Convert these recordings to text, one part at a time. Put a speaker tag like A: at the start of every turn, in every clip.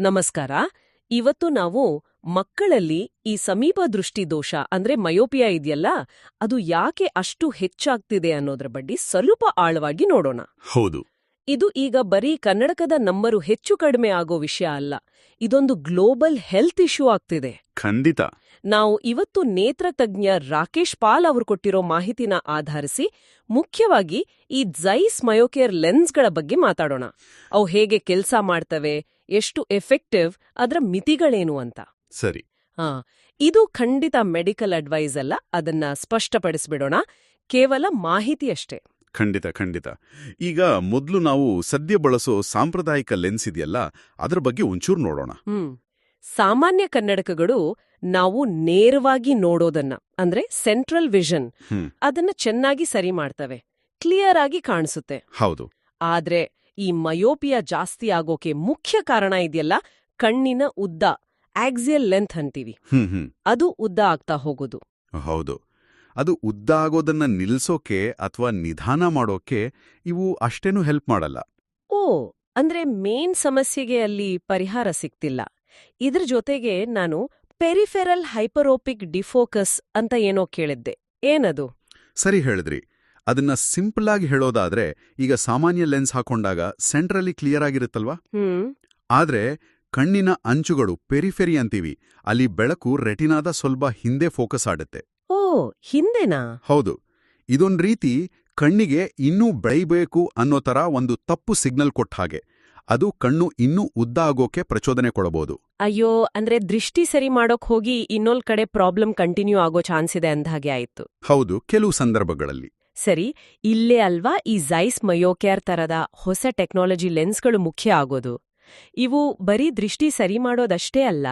A: ನಮಸ್ಕಾರ. ಇವತ್ತು ನಾವು ಮಕ್ಕಳಲ್ಲಿ ಈ ಸಮೀಪ ದೃಷ್ಟಿ ದೋಷ ಅಂದ್ರೆ ಮಯೋಪಿಯಾ ಇದೆಯಲ್ಲ, ಅದು ಯಾಕೆ ಅಷ್ಟು ಹೆಚ್ಚಾಗ್ತಿದೆ ಅನ್ನೋದ್ರ ಬಗ್ಗೆ ಸ್ವಲ್ಪ ಆಳವಾಗಿ ನೋಡೋಣ.
B: ಹೌದು.
A: ಇದು ಈಗ ಬರೀ ಕನ್ನಡಕದ ನಂಬರು ಹೆಚ್ಚು ಕಡಿಮೆ ಆಗೋ ವಿಷಯ ಅಲ್ಲ. ಇದೊಂದು ಗ್ಲೋಬಲ್ ಹೆಲ್ತ್ ಇಶ್ಯೂ ಆಗ್ತಿದೆ.
B: ಖಂಡಿತ.
A: ನಾವು ಇವತ್ತು ನೇತ್ರ ತಜ್ಞ ರಾಕೇಶ್ ಪಾಲ್ ಅವರು ಕೊಟ್ಟಿರೋ ಮಾಹಿತಿನ ಆಧರಿಸಿ ಮುಖ್ಯವಾಗಿ ಈ ಜೈಸ್ ಮಯೋಕೇರ್ ಲೆನ್ಸ್ಗಳ ಬಗ್ಗೆ ಮಾತಾಡೋಣ. ಅವು ಹೇಗೆ ಕೆಲಸ ಮಾಡ್ತವೆ ಎಷ್ಟು ಎಫೆಕ್ಟಿವ್ ಅದರ ಮಿತಿಗಳೇನು ಅಂತ.
B: ಸರಿ.
A: ಹಾ ಇದು ಖಂಡಿತ ಮೆಡಿಕಲ್ ಅಡ್ವೈಸ್ ಅಲ್ಲ ಅದನ್ನ ಸ್ಪಷ್ಟಪಡಿಸ್ಬಿಡೋಣ. ಕೇವಲ ಮಾಹಿತಿಯಷ್ಟೇ.
B: ಖಂಡಿತ ಖಂಡಿತ. ಈಗ ಮೊದಲು ನಾವು ಸದ್ಯ ಬಳಸೋ ಸಾಂಪ್ರದಾಯಿಕ ಲೆನ್ಸ್ ಇದೆಯಲ್ಲ ಅದರ ಬಗ್ಗೆ ಒಂಚೂರು ನೋಡೋಣ.
A: ಹ್ಮ್. ಸಾಮಾನ್ಯ ಕನ್ನಡಕಗಳು ನಾವು ನೇರವಾಗಿ ನೋಡೋದನ್ನ ಅಂದ್ರೆ ಸೆಂಟ್ರಲ್ ವಿಷನ್. ಅದನ್ನ ಚೆನ್ನಾಗಿ ಸರಿ ಮಾಡ್ತವೆ. ಕ್ಲಿಯರ್ ಆಗಿ ಕಾಣಿಸುತ್ತೆ.
B: ಹೌದು.
A: ಆದ್ರೆ ಈ ಮಯೋಪಿಯಾ ಜಾಸ್ತಿ ಆಗೋಕೆ ಮುಖ್ಯ ಕಾರಣ ಇದೆಯಲ್ಲ ಕಣ್ಣಿನ ಉದ್ದ ಆಕ್ಸಿಯಲ್ ಲೆಂತ್ ಅಂತೀವಿ. ಅದು ಉದ್ದ ಆಗ್ತಾ ಹೋಗೋದು.
B: ಹೌದು. ಅದು ಉದ್ದ ಆಗೋದನ್ನ ನಿಲ್ಸೋಕೆ ಅಥವಾ ನಿಧಾನ ಮಾಡೋಕೆ ಇವು ಅಷ್ಟೇನು ಹೆಲ್ಪ್ ಮಾಡಲ್ಲ.
A: ಓ ಅಂದ್ರೆ ಮೇನ್ ಸಮಸ್ಯೆಗೆ ಅಲ್ಲಿ ಪರಿಹಾರ ಸಿಕ್ತಿಲ್ಲ ಇದ್ರ ಜೊತೆಗೆ ನಾನು ಪೆರಿಫೆರಲ್ ಹೈಪರೋಪಿಕ್ ಡಿಫೋಕಸ್ ಅಂತ ಏನೋ ಕೇಳಿದ್ದೆ. ಏನದು?
B: ಸರಿ ಹೇಳಿದ್ರಿ. ಅದನ್ನ ಸಿಂಪಲ್ ಆಗಿ ಹೇಳೋದಾದ್ರೆ ಈಗ ಸಾಮಾನ್ಯ ಲೆನ್ಸ್ ಹಾಕೊಂಡಾಗ ಸೆಂಟ್ರಲ್ಲಿ ಕ್ಲಿಯರ್ ಆಗಿರುತ್ತಲ್ವಾ? ಆದ್ರೆ ಕಣ್ಣಿನ ಅಂಚುಗಳು ಪೆರಿಫೆರಿ ಅಂತೀವಿ. ಅಲ್ಲಿ ಬೆಳಕು ರೆಟಿನಾದ ಸ್ವಲ್ಪ ಹಿಂದೆ ಫೋಕಸ್ ಆಡುತ್ತೆ.
A: ಹಿಂದೆನಾ?
B: ಹೌದು. ಇದೊಂದ್ ರೀತಿ ಕಣ್ಣಿಗೆ ಇನ್ನೂ ಬೆಳಿಬೇಕು ಅನ್ನೋ ತರ ಒಂದು ತಪ್ಪು ಸಿಗ್ನಲ್ ಕೊಟ್ಟ ಹಾಗೆ. ಅದು ಕಣ್ಣು ಇನ್ನೂ ಉದ್ದ ಆಗೋಕೆ ಪ್ರಚೋದನೆ ಕೊಡಬಹುದು
A: ಅಯ್ಯೋ ಅಂದ್ರೆ ದೃಷ್ಟಿ ಸರಿ ಮಾಡೋಕ್ ಹೋಗಿ ಇನ್ನೊಂದ್ ಕಡೆ ಪ್ರಾಬ್ಲಮ್ ಕಂಟಿನ್ಯೂ ಆಗೋ ಚಾನ್ಸ್ ಇದೆ ಅಂದ್ಹಾಗೆ ಆಯ್ತು.
B: ಹೌದು ಕೆಲವು ಸಂದರ್ಭಗಳಲ್ಲಿ.
A: ಸರಿ ಇಲ್ಲೇ ಅಲ್ವಾ ಈ ಝೈಸ್ ಮಯೋಕ್ಯಾರ್ ತರದ ಹೊಸ ಟೆಕ್ನಾಲಜಿ ಲೆನ್ಸ್ಗಳು ಮುಖ್ಯ ಆಗೋದು? ಇವು ಬರೀ ದೃಷ್ಟಿ ಸರಿ ಮಾಡೋದಷ್ಟೇ ಅಲ್ಲ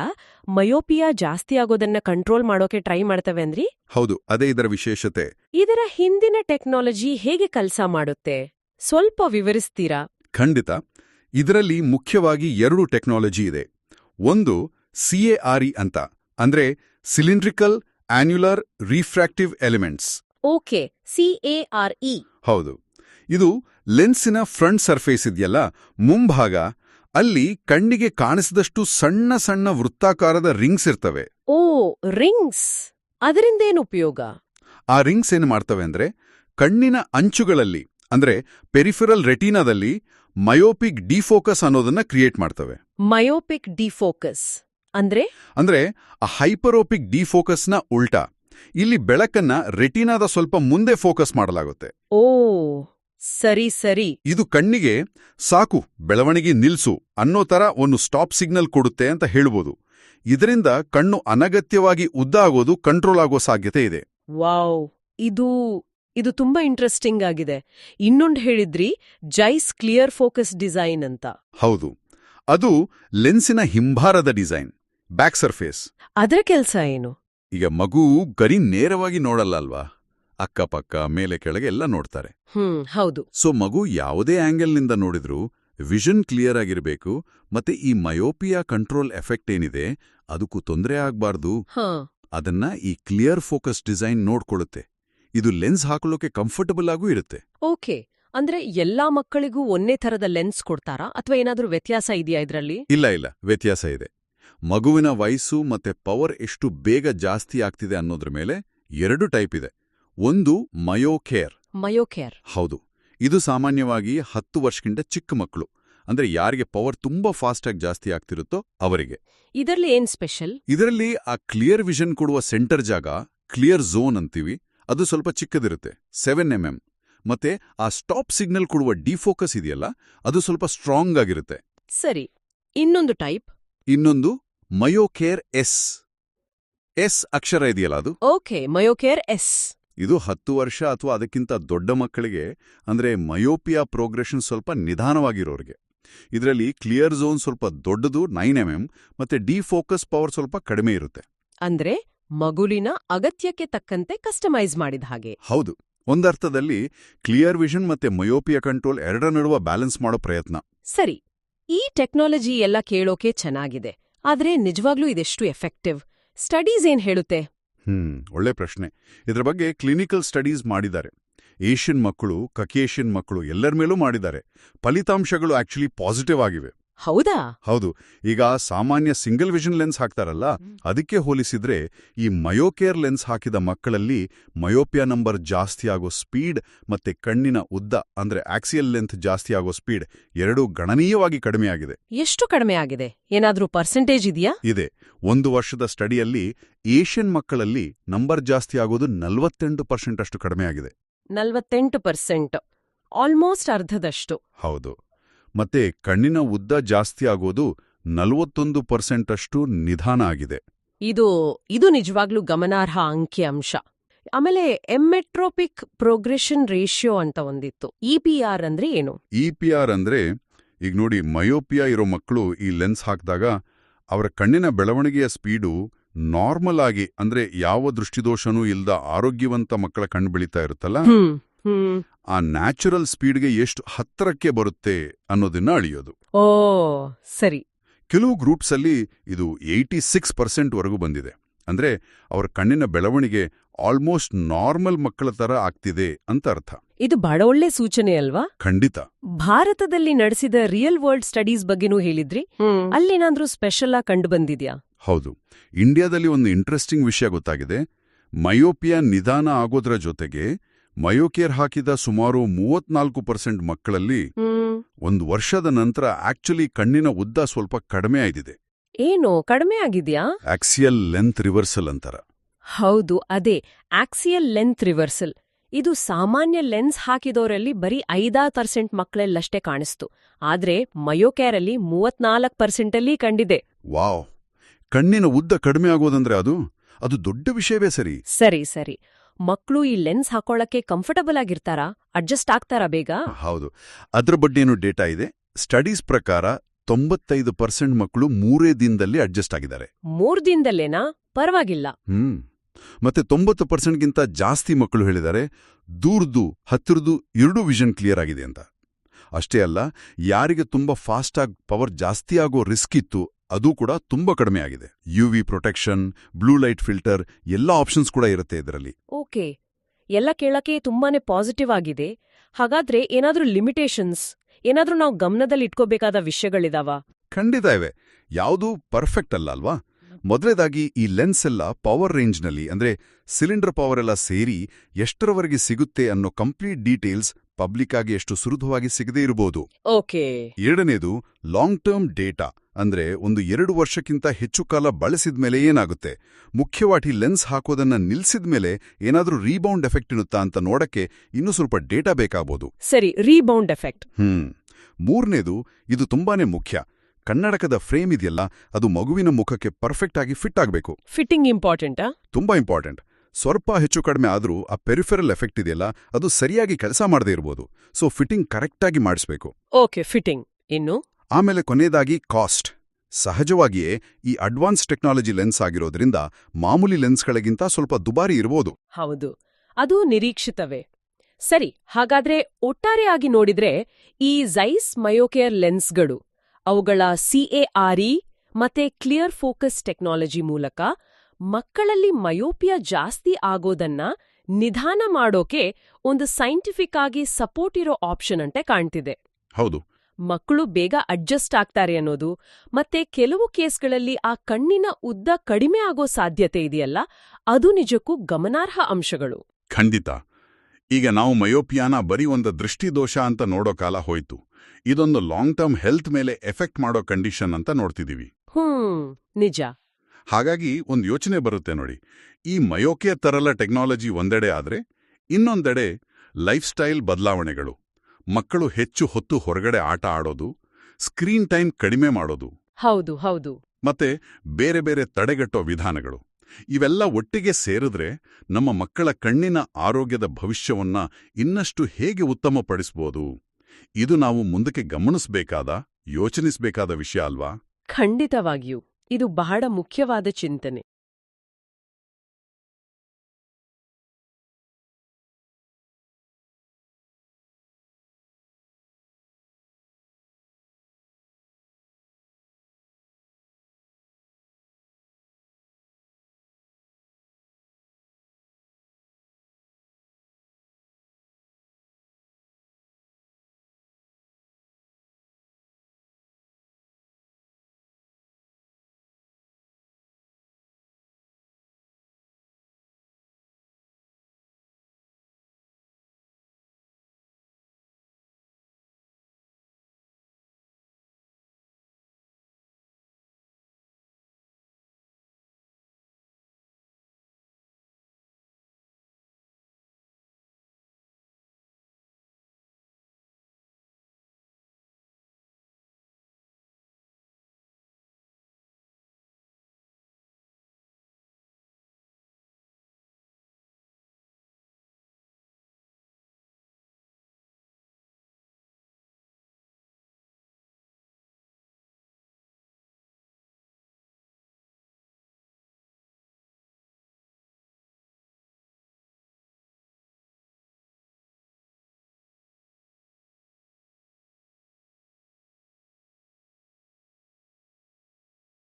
A: ಮಯೋಪಿಯಾ ಜಾಸ್ತಿ ಆಗೋದನ್ನ ಕಂಟ್ರೋಲ್ ಮಾಡೋಕೆ ಟ್ರೈ ಮಾಡ್ತವೆ ಅಂದ್ರಿ?
B: ಹೌದು ಅದೇ ಇದರ ವಿಶೇಷತೆ.
A: ಇದರ ಹಿಂದಿನ ಟೆಕ್ನಾಲಜಿ ಹೇಗೆ ಕೆಲಸ ಮಾಡುತ್ತೆ? ಸ್ವಲ್ಪ ವಿವರಿಸ್ತೀರಾ?
B: ಖಂಡಿತ. ಇದರಲ್ಲಿ ಮುಖ್ಯವಾಗಿ ಎರಡು ಟೆಕ್ನಾಲಜಿ ಇದೆ. ಒಂದು ಸಿಎಆರ್ಇ ಅಂತ ಅಂದ್ರೆ cylindrical annular refractive elements
A: okay CARE
B: ಹೌದು. ಇದು ಲೆನ್ಸಿನ ಫ್ರಂಟ್ ಸರ್ಫೇಸ್ ಇದೆಯಲ್ಲ ಮುಂಭಾಗ ಅಲ್ಲಿ ಕಣ್ಣಿಗೆ ಕಾಣಿಸಿದಷ್ಟು ಸಣ್ಣ ಸಣ್ಣ ವೃತ್ತಾಕಾರದ ರಿಂಗ್ಸ್ ಇರ್ತವೆ.
A: ಓ ರಿಂಗ್ಸ್. ಅದರಿಂದ ಏನು ಉಪಯೋಗ?
B: ಆ ರಿಂಗ್ಸ್ ಏನು ಮಾಡ್ತವೆ ಅಂದ್ರೆ ಕಣ್ಣಿನ ಅಂಚುಗಳಲ್ಲಿ ಅಂದ್ರೆ ಪೆರಿಫೆರಲ್ ರೆಟಿನಾದಲ್ಲಿ ಮಯೋಪಿಕ್ ಡಿಫೋಕಸ್ ಅನ್ನೋದನ್ನ ಕ್ರಿಯೇಟ್ ಮಾಡ್ತವೆ.
A: Myopic defocus. ಅಂದ್ರೆ?
B: ಅಂದ್ರೆ ಆ ಹೈಪರೋಪಿಕ್ ಡಿಫೋಕಸ್ನ ಉಲ್ಟಾ. ಇಲ್ಲಿ ಬೆಳಕನ್ನ ರೆಟಿನಾದ ಸ್ವಲ್ಪ ಮುಂದೆ ಫೋಕಸ್ ಮಾಡಲಾಗುತ್ತೆ.
A: ಓ ಸರಿ ಸರಿ.
B: ಇದು ಕಣ್ಣಿಗೆ ಸಾಕು ಬೆಳವಣಿಗೆ ನಿಲ್ಸು ಅನ್ನೋ ತರ ಒಂದು ಸ್ಟಾಪ್ ಸಿಗ್ನಲ್ ಕೊಡುತ್ತೆ ಅಂತ ಹೇಳ್ಬೋದು. ಇದರಿಂದ ಕಣ್ಣು ಅನಗತ್ಯವಾಗಿ ಉದ್ದ ಆಗೋದು ಕಂಟ್ರೋಲ್ ಆಗೋ ಸಾಧ್ಯತೆ ಇದೆ.
A: ವಾವ್. ಇದು ಇದು ತುಂಬಾ ಇಂಟ್ರೆಸ್ಟಿಂಗ್ ಆಗಿದೆ. ಇನ್ನೊಂದು ಹೇಳಿದ್ರಿ ಜೈಸ್ ಕ್ಲಿಯರ್ ಫೋಕಸ್ ಡಿಸೈನ್ ಅಂತ.
B: ಹೌದು. ಅದು ಲೆನ್ಸಿನ ಹಿಂಭಾರದ ಡಿಸೈನ್ ಬ್ಯಾಕ್ ಸರ್ಫೇಸ್
A: ಅದರ ಕೆಲಸ ಏನು?
B: ಈಗ ಮಗು ಗರಿ ನೇರವಾಗಿ ನೋಡಲ್ಲ ಅಲ್ವಾ? ಅಕ್ಕಪಕ್ಕ ಮೇಲೆ ಕೆಳಗೆ ಎಲ್ಲ ನೋಡ್ತಾರೆ.
A: ಹ್ಮ್ ಹೌದು.
B: ಸೊ ಮಗು ಯಾವುದೇ ಆಂಗಲ್ನಿಂದ ನೋಡಿದ್ರೂ ವಿಷನ್ ಕ್ಲಿಯರ್ ಆಗಿರಬೇಕು ಮತ್ತೆ ಈ ಮಯೋಪಿಯಾ ಕಂಟ್ರೋಲ್ ಎಫೆಕ್ಟ್ ಏನಿದೆ ಅದಕ್ಕೂ ತೊಂದರೆ ಆಗ್ಬಾರ್ದು. ಅದನ್ನ ಈ ಕ್ಲಿಯರ್ ಫೋಕಸ್ ಡಿಸೈನ್ ನೋಡ್ಕೊಳ್ಳುತ್ತೆ. ಇದು ಲೆನ್ಸ್ ಹಾಕೊಳ್ಳೋಕೆ ಕಂಫರ್ಟಬಲ್ ಆಗೂ ಇರುತ್ತೆ.
A: ಓಕೆ. ಅಂದ್ರೆ ಎಲ್ಲಾ ಮಕ್ಕಳಿಗೂ ಒಂದೇ ಥರದ ಲೆನ್ಸ್ ಕೊಡ್ತಾರಾ? ಅಥವಾ ಏನಾದರೂ ವ್ಯತ್ಯಾಸ ಇದೆಯಾ ಇದರಲ್ಲಿ?
B: ಇಲ್ಲ ಇಲ್ಲ. ವ್ಯತ್ಯಾಸ ಇದೆ. ಮಗುವಿನ ವಯಸ್ಸು ಮತ್ತೆ ಪವರ್ ಎಷ್ಟು ಬೇಗ ಜಾಸ್ತಿ ಆಗ್ತಿದೆ ಅನ್ನೋದ್ರ ಮೇಲೆ ಎರಡು ಟೈಪ್ ಇದೆ. ಒಂದು ಮಯೋಕೇರ್.
A: ಮಯೋಕೇರ್.
B: ಹೌದು. ಇದು ಸಾಮಾನ್ಯವಾಗಿ ಹತ್ತು ವರ್ಷಕ್ಕಿಂತ ಚಿಕ್ಕ ಮಕ್ಕಳು. ಅಂದ್ರೆ ಯಾರಿಗೆ ಪವರ್ ತುಂಬಾ ಫಾಸ್ಟಾಗಿ ಜಾಸ್ತಿ ಆಗ್ತಿರುತ್ತೋ ಅವರಿಗೆ.
A: ಇದರಲ್ಲಿ ಏನ್ ಸ್ಪೆಷಲ್?
B: ಇದರಲ್ಲಿ ಆ ಕ್ಲಿಯರ್ ವಿಷನ್ ಕೊಡುವ ಸೆಂಟರ್ ಜಾಗ ಕ್ಲಿಯರ್ ಝೋನ್ ಅಂತೀವಿ. ಅದು ಸ್ವಲ್ಪ ಚಿಕ್ಕದಿರುತ್ತೆ. Seven M M. ಮತ್ತೆ ಆ ಸ್ಟಾಪ್ ಸಿಗ್ನಲ್ ಕೊಡುವ ಡಿಫೋಕಸ್ ಇದೆಯಲ್ಲ ಅದು ಸ್ವಲ್ಪ ಸ್ಟ್ರಾಂಗ್ ಆಗಿರುತ್ತೆ.
A: ಸರಿ. ಇನ್ನೊಂದು ಟೈಪ್?
B: ಇನ್ನೊಂದು ಮಯೋಕೇರ್ ಎಸ್. ಎಸ್ ಅಕ್ಷರ ಇದೆಯಲ್ಲ ಅದು?
A: Okay MyoCare S.
B: ಇದು ಹತ್ತು ವರ್ಷ ಅಥವಾ ಅದಕ್ಕಿಂತ ದೊಡ್ಡ ಮಕ್ಕಳಿಗೆ ಅಂದ್ರೆ ಮಯೋಪಿಯಾ ಪ್ರೋಗ್ರೆಷನ್ ಸ್ವಲ್ಪ ನಿಧಾನವಾಗಿರೋರಿಗೆ. ಇದರಲ್ಲಿ ಕ್ಲಿಯರ್ ಝೋನ್ ಸ್ವಲ್ಪ ದೊಡ್ಡದು ನೈನ್ ಎಂ ಎಂ ಮತ್ತೆ ಡಿಫೋಕಸ್ ಪವರ್ ಸ್ವಲ್ಪ ಕಡಿಮೆ ಇರುತ್ತೆ.
A: ಅಂದ್ರೆ ಮಗುಲಿನ ಅಗತ್ಯಕ್ಕೆ ತಕ್ಕಂತೆ ಕಸ್ಟಮೈಸ್ ಮಾಡಿದ ಹಾಗೆ.
B: ಹೌದು. ಒಂದರ್ಥದಲ್ಲಿ ಕ್ಲಿಯರ್ ವಿಷನ್ ಮತ್ತೆ ಮಯೋಪಿಯಾ ಕಂಟ್ರೋಲ್ ಎರಡರ ನಡುವ ಬ್ಯಾಲೆನ್ಸ್ ಮಾಡೋ ಪ್ರಯತ್ನ.
A: ಸರಿ. ಈ ಟೆಕ್ನಾಲಜಿ ಎಲ್ಲ ಕೇಳೋಕೆ ಚೆನ್ನಾಗಿದೆ. ಆದ್ರೆ ನಿಜವಾಗ್ಲೂ ಇದೆಷ್ಟು ಎಫೆಕ್ಟಿವ್ ಸ್ಟಡೀಸ್ ಏನ್ ಹೇಳುತ್ತೆ?
B: ಹ್ಮ್, ಒಳ್ಳೆ ಪ್ರಶ್ನೆ. ಇದರ ಬಗ್ಗೆ ಕ್ಲಿನಿಕಲ್ ಸ್ಟಡೀಸ್ ಮಾಡಿದ್ದಾರೆ. ಏಷ್ಯನ್ ಮಕ್ಕಳು ಕಕೇಷಿಯನ್ ಮಕ್ಕಳು ಎಲ್ಲರ ಮೇಲೂ ಮಾಡಿದ್ದಾರೆ. ಫಲಿತಾಂಶಗಳು ಆಕ್ಚುಲಿ ಪಾಸಿಟಿವ್ ಆಗಿವೆ.
A: ಹೌದಾ?
B: ಹೌದು. ಈಗ ಸಾಮಾನ್ಯ ಸಿಂಗಲ್ ವಿಷನ್ ಲೆನ್ಸ್ ಹಾಕ್ತಾರಲ್ಲ ಅದಕ್ಕೆ ಹೋಲಿಸಿದ್ರೆ ಈ ಮಯೋಕೇರ್ ಲೆನ್ಸ್ ಹಾಕಿದ ಮಕ್ಕಳಲ್ಲಿ ಮಯೋಪಿಯಾ ನಂಬರ್ ಜಾಸ್ತಿ ಆಗೋ ಸ್ಪೀಡ್ ಮತ್ತೆ ಕಣ್ಣಿನ ಉದ್ದ ಅಂದ್ರೆ ಆಕ್ಸಿಯಲ್ ಲೆಂತ್ ಜಾಸ್ತಿ ಆಗೋ ಸ್ಪೀಡ್ ಎರಡೂ ಗಣನೀಯವಾಗಿ ಕಡಿಮೆಯಾಗಿದೆ
A: ಎಷ್ಟು ಕಡಿಮೆ ಆಗಿದೆ? ಏನಾದ್ರೂ ಪರ್ಸೆಂಟೇಜ್ ಇದೆಯಾ?
B: ಇದೆ. ಒಂದು ವರ್ಷದ ಸ್ಟಡಿಯಲ್ಲಿ ಏಷ್ಯನ್ ಮಕ್ಕಳಲ್ಲಿ ನಂಬರ್ ಜಾಸ್ತಿ ಆಗೋದು ನಲವತ್ತೆಂಟು ಪರ್ಸೆಂಟ್ ಅಷ್ಟು ಕಡಿಮೆಯಾಗಿದೆ
A: ನಲ್ವತ್ತೆಂಟು ಪರ್ಸೆಂಟ್. ಆಲ್ಮೋಸ್ಟ್ ಅರ್ಧದಷ್ಟು.
B: ಹೌದು. ಮತ್ತೆ ಕಣ್ಣಿನ ಉದ್ದ ಜಾಸ್ತಿ ಆಗೋದು ನಲವತ್ತೊಂದು ಪರ್ಸೆಂಟ್ ಅಷ್ಟು ನಿಧಾನ ಆಗಿದೆ.
A: ಇದು ಇದು ನಿಜವಾಗ್ಲೂ ಗಮನಾರ್ಹ ಅಂಕಿಅಂಶ ಆಮೇಲೆ ಎಮ್ಮೆಟ್ರೋಪಿಕ್ ಪ್ರೋಗ್ರೆಷನ್ ರೇಷಿಯೋ ಅಂತ ಒಂದಿತ್ತು. ಇಪಿಆರ್ ಅಂದ್ರೆ ಏನು?
B: ಇ ಪಿ ಆರ್ ಅಂದ್ರೆ ಈಗ ನೋಡಿ ಮಯೋಪಿಯಾ ಇರೋ ಮಕ್ಕಳು ಈ ಲೆನ್ಸ್ ಹಾಕಿದಾಗ ಅವರ ಕಣ್ಣಿನ ಬೆಳವಣಿಗೆಯ ಸ್ಪೀಡು ನಾರ್ಮಲ್ ಆಗಿ ಅಂದ್ರೆ ಯಾವ ದೃಷ್ಟಿದೋಷನೂ ಇಲ್ದ ಆರೋಗ್ಯವಂತ ಮಕ್ಕಳ ಕಣ್ಣು ಬೆಳೀತಾ ಇರುತ್ತಲ್ಲ? ಆ ನ್ಯಾಚುರಲ್ ಸ್ಪೀಡ್ಗೆ ಎಷ್ಟು ಹತ್ತಿರಕ್ಕೆ ಬರುತ್ತೆ ಅನ್ನೋದನ್ನ ಅಳಿಯೋದು.
A: ಓ ಸರಿ.
B: ಕೆಲವು ಗ್ರೂಪ್ಸಲ್ಲಿ ಇದು ಏಯ್ಟಿ ಸಿಕ್ಸ್ ಪರ್ಸೆಂಟ್ ವರೆಗೂ ಬಂದಿದೆ. ಅಂದ್ರೆ ಅವರ ಕಣ್ಣಿನ ಬೆಳವಣಿಗೆ ಆಲ್ಮೋಸ್ಟ್ ನಾರ್ಮಲ್ ಮಕ್ಕಳ ತರ ಆಗ್ತಿದೆ ಅಂತ ಅರ್ಥ.
A: ಇದು ಬಹಳ ಒಳ್ಳೆ ಸೂಚನೆ ಅಲ್ವಾ?
B: ಖಂಡಿತ.
A: ಭಾರತದಲ್ಲಿ ನಡೆಸಿದ ರಿಯಲ್ ವರ್ಲ್ಡ್ ಸ್ಟಡೀಸ್ ಬಗ್ಗೆನೂ ಹೇಳಿದ್ರಿ. ಅಲ್ಲೇನಾದ್ರೂ ಸ್ಪೆಷಲ್ ಆಗಿ ಕಂಡು ಬಂದಿದ್ಯಾ?
B: ಹೌದು. ಇಂಡಿಯಾದಲ್ಲಿ ಒಂದು ಇಂಟ್ರೆಸ್ಟಿಂಗ್ ವಿಷಯ ಗೊತ್ತಾಗಿದೆ. ಮಯೋಪಿಯಾ ನಿಧಾನ ಆಗೋದ್ರ ಜೊತೆಗೆ ಮಯೋಕೇರ್ ಹಾಕಿದ ಸುಮಾರು ಮೂವತ್ನಾಲ್ಕು ಪರ್ಸೆಂಟ್ ಮಕ್ಕಳಲ್ಲಿ ಒಂದು ವರ್ಷದ ನಂತರ ಆಕ್ಚುಲಿ ಕಣ್ಣಿನ ಉದ್ದ ಸ್ವಲ್ಪ ಕಡಿಮೆ ಆಯ್ದಿದೆ
A: ಏನು? ಕಡಿಮೆ ಆಗಿದ್ಯಾ?
B: ಆಕ್ಸಿಯಲ್ ಲೆಂತ್ ರಿವರ್ಸಲ್ ಅಂತಾರ.
A: ಹೌದು ಅದೇ. ಆಕ್ಸಿಯಲ್ ಲೆಂತ್ ರಿವರ್ಸಲ್ ಇದು ಸಾಮಾನ್ಯ ಲೆನ್ಸ್ ಹಾಕಿದವರಲ್ಲಿ ಬರೀ ಐದಾರು ಪರ್ಸೆಂಟ್ ಮಕ್ಕಳಲ್ಲಷ್ಟೇ ಕಾಣಿಸ್ತು. ಆದ್ರೆ ಮಯೋಕೇರಲ್ಲಿ ಮೂವತ್ನಾಲ್ಕು ಪರ್ಸೆಂಟಲ್ಲಿ ಕಂಡಿದೆ.
B: ವಾವ್ ಕಣ್ಣಿನ ಉದ್ದ ಕಡಿಮೆ ಆಗೋದಂದ್ರೆ ಅದು? ಅದು ದೊಡ್ಡ ವಿಷಯವೇ ಸರಿ.
A: ಸರಿ ಸರಿ. ಮಕ್ಕಳು ಈ ಲೆನ್ಸ್ ಹಾಕೊಳ್ಳಕ್ಕೆ ಕಂಫರ್ಟಬಲ್ ಆಗಿರ್ತಾರಾ? ಅಡ್ಜಸ್ಟ್ ಆಗ್ತಾರಾ ಬೇಗ?
B: ಹೌದು. ಅದ್ರ ಬಗ್ಗೆನೂ ಡೇಟಾ ಇದೆ. ಸ್ಟಡೀಸ್ ಪ್ರಕಾರ ತೊಂಬತ್ತೈದು ಪರ್ಸೆಂಟ್ ಮಕ್ಕಳು ಮೂರೇ ದಿನದಲ್ಲಿ ಅಡ್ಜಸ್ಟ್ ಆಗಿದ್ದಾರೆ.
A: ಮೂರ್ ದಿನದಲ್ಲೇನಾ? ಪರವಾಗಿಲ್ಲ.
B: ಹ್ಮ್. ಮತ್ತೆ ತೊಂಬತ್ತು ಪರ್ಸೆಂಟ್ಗಿಂತ ಜಾಸ್ತಿ ಮಕ್ಕಳು ಹೇಳಿದ್ದಾರೆ. ದೂರ್ದು ಹತ್ತಿರದು ಎರಡೂ ವಿಷನ್ ಕ್ಲಿಯರ್ ಆಗಿದೆ ಅಂತ. ಅಷ್ಟೇ ಅಲ್ಲ ಯಾರಿಗೆ ತುಂಬ ಫಾಸ್ಟಾಗಿ ಪವರ್ ಜಾಸ್ತಿ ಆಗೋ ರಿಸ್ಕ್ ಇತ್ತು ಅದು ಕೂಡ ತುಂಬಾ ಕಡಿಮೆ ಆಗಿದೆ. U V protection blue light filter ಎಲ್ಲ ಆಪ್ಷನ್ಸ್ ಕೂಡ ಇರುತ್ತೆ ಇದರಲ್ಲಿ.
A: ಓಕೆ. ಎಲ್ಲ ಕೇಳಕ್ಕೆ ತುಂಬಾನೇ ಪಾಸಿಟಿವ್ ಆಗಿದೆ. ಹಾಗಾದ್ರೆ ಏನಾದ್ರೂ ಲಿಮಿಟೇಷನ್ಸ್ ಏನಾದ್ರೂ ನಾವು ಗಮನದಲ್ಲಿ ಇಟ್ಕೋಬೇಕಾದ ವಿಷಯಗಳಿದಾವ?
B: ಖಂಡಿತ ಇವೆ. ಯಾವುದು ಪರ್ಫೆಕ್ಟ್ ಅಲ್ಲ ಅಲ್ವಾ? ಮೊದಲೇದಾಗಿ ಈ ಲೆನ್ಸ್ ಎಲ್ಲ ಪವರ್ ರೇಂಜ್ನಲ್ಲಿ ಅಂದ್ರೆ ಸಿಲಿಂಡರ್ ಪವರ್ ಎಲ್ಲ ಸೇರಿ ಎಷ್ಟರವರೆಗೆ ಸಿಗುತ್ತೆ ಅನ್ನೋ ಕಂಪ್ಲೀಟ್ ಡೀಟೇಲ್ಸ್ ಪಬ್ಲಿಕ್ ಆಗಿ ಎಷ್ಟು ಸುಲಭವಾಗಿ ಸಿಗದೇ ಇರಬಹುದು
A: ಓಕೆ.
B: ಎರಡನೇದು ಲಾಂಗ್ ಟರ್ಮ್ ಡೇಟಾ ಅಂದ್ರೆ ಒಂದು ಎರಡು ವರ್ಷಕ್ಕಿಂತ ಹೆಚ್ಚು ಕಾಲ ಬಳಸಿದ್ಮೇಲೆ ಏನಾಗುತ್ತೆ? ಮುಖ್ಯವಾಗಿ ಲೆನ್ಸ್ ಹಾಕೋದನ್ನ ನಿಲ್ಸಿದ್ಮೇಲೆ ಏನಾದರೂ ರೀಬೌಂಡ್ ಎಫೆಕ್ಟ್ ಇರುತ್ತಾ ಅಂತ ನೋಡಕ್ಕೆ ಇನ್ನೂ ಸ್ವಲ್ಪ ಡೇಟಾ ಬೇಕಾಗ್ಬೋದು.
A: ಸರಿ ರೀಬೌಂಡ್ ಎಫೆಕ್ಟ್.
B: ಹ್ಮ್. ಮೂರನೇದು ಇದು ತುಂಬಾನೇ ಮುಖ್ಯ. ಕನ್ನಡಕದ ಫ್ರೇಮ್ ಇದೆಯಲ್ಲ ಅದು ಮಗುವಿನ ಮುಖಕ್ಕೆ ಪರ್ಫೆಕ್ಟ್ ಆಗಿ ಫಿಟ್ ಆಗಬೇಕು.
A: Fitting important?
B: ತುಂಬಾ ಇಂಪಾರ್ಟೆಂಟ್. ಸ್ವಲ್ಪ ಹೆಚ್ಚು ಕಡಿಮೆ ಆದರೂ ಆ ಪೆರಿಫೆರಲ್ ಎಫೆಕ್ಟ್ ಇದೆಯಲ್ಲ ಅದು ಸರಿಯಾಗಿ ಕೆಲಸ ಮಾಡದೇ ಇರ್ಬೋದು. ಸೊ ಫಿಟ್ಟಿಂಗ್ ಕರೆಕ್ಟಾಗಿ ಮಾಡಿಸ್ಬೇಕು.
A: Okay fitting. ಇನ್ನು?
B: ಆಮೇಲೆ ಕೊನೆಯದಾಗಿ ಕಾಸ್ಟ್. ಸಹಜವಾಗಿಯೇ ಈ ಅಡ್ವಾನ್ಸ್ ಟೆಕ್ನಾಲಜಿ ಲೆನ್ಸ್ ಆಗಿರೋದ್ರಿಂದ ಮಾಮೂಲಿ ಲೆನ್ಸ್ಗಳಿಗಿಂತ ಸ್ವಲ್ಪ ದುಬಾರಿ ಇರಬಹುದು
A: ಹೌದು. ಅದು ನಿರೀಕ್ಷಿತವೇ. ಸರಿ ಹಾಗಾದ್ರೆ ಒಟ್ಟಾರೆಯಾಗಿ ನೋಡಿದ್ರೆ ಈ ಝೈಸ್ ಮಯೋಕೇರ್ ಲೆನ್ಸ್ಗಳು ಅವುಗಳ ಸಿಎಆರ್ಇ ಮತ್ತೆ ಕ್ಲಿಯರ್ ಫೋಕಸ್ ಟೆಕ್ನಾಲಜಿ ಮೂಲಕ ಮಕ್ಕಳಲ್ಲಿ ಮಯೋಪಿಯಾ ಜಾಸ್ತಿ ಆಗೋದನ್ನ ನಿಧಾನ ಮಾಡೋಕೆ ಒಂದು ಸೈಂಟಿಫಿಕ್ ಆಗಿ ಸಪೋರ್ಟ್ ಇರೋ ಆಪ್ಷನ್ ಅಂತೆ ಕಾಣ್ತಿದೆ.
B: ಹೌದು.
A: ಮಕ್ಕಳು ಬೇಗ ಅಡ್ಜಸ್ಟ್ ಆಗ್ತಾರೆ ಅನ್ನೋದು ಮತ್ತೆ ಕೆಲವು ಕೇಸ್ಗಳಲ್ಲಿ ಆ ಕಣ್ಣಿನ ಉದ್ದ ಕಡಿಮೆ ಆಗೋ ಸಾಧ್ಯತೆ ಇದೆಯಲ್ಲ ಅದು ನಿಜಕ್ಕೂ ಗಮನಾರ್ಹ ಅಂಶಗಳು.
B: ಖಂಡಿತ. ಈಗ ನಾವು ಮಯೋಪಿಯಾನ ಬರೀ ಒಂದು ದೃಷ್ಟಿದೋಷ ಅಂತ ನೋಡೋ ಕಾಲ ಹೋಯ್ತು. ಇದೊಂದು ಲಾಂಗ್ ಟರ್ಮ್ ಹೆಲ್ತ್ ಮೇಲೆ ಎಫೆಕ್ಟ್ ಮಾಡೋ ಕಂಡೀಷನ್ ಅಂತ ನೋಡ್ತಿದೀವಿ.
A: ಹ್ಮ್ ನಿಜ.
B: ಹಾಗಾಗಿ ಒಂದು ಯೋಚನೆ ಬರುತ್ತೆ ನೋಡಿ. ಈ ಮಯೋಕೆ ತರಲ ಟೆಕ್ನಾಲಜಿ ಒಂದೆಡೆ ಆದ್ರೆ ಇನ್ನೊಂದೆಡೆ ಲೈಫ್ ಸ್ಟೈಲ್ ಬದಲಾವಣೆಗಳು. ಮಕ್ಕಳು ಹೆಚ್ಚು ಹೊತ್ತು ಹೊರಗಡೆ ಆಟ ಆಡೋದು ಸ್ಕ್ರೀನ್ ಟೈಮ್ ಕಡಿಮೆ ಮಾಡೋದು.
A: ಹೌದು ಹೌದು.
B: ಮತ್ತೆ ಬೇರೆ ಬೇರೆ ತಡೆಗಟ್ಟೋ ವಿಧಾನಗಳು. ಇವೆಲ್ಲ ಒಟ್ಟಿಗೆ ಸೇರಿದ್ರೆ ನಮ್ಮ ಮಕ್ಕಳ ಕಣ್ಣಿನ ಆರೋಗ್ಯದ ಭವಿಷ್ಯವನ್ನ ಇನ್ನಷ್ಟು ಹೇಗೆ ಉತ್ತಮಪಡಿಸ್ಬೋದು? ಇದು ನಾವು ಮುಂದಕ್ಕೆ ಗಮನಿಸಬೇಕಾದ ಯೋಚನಿಸಬೇಕಾದ ವಿಷಯ ಅಲ್ವಾ?
A: ಖಂಡಿತವಾಗಿಯೂ. ಇದು ಬಹಳ ಮುಖ್ಯವಾದ ಚಿಂತನೆ.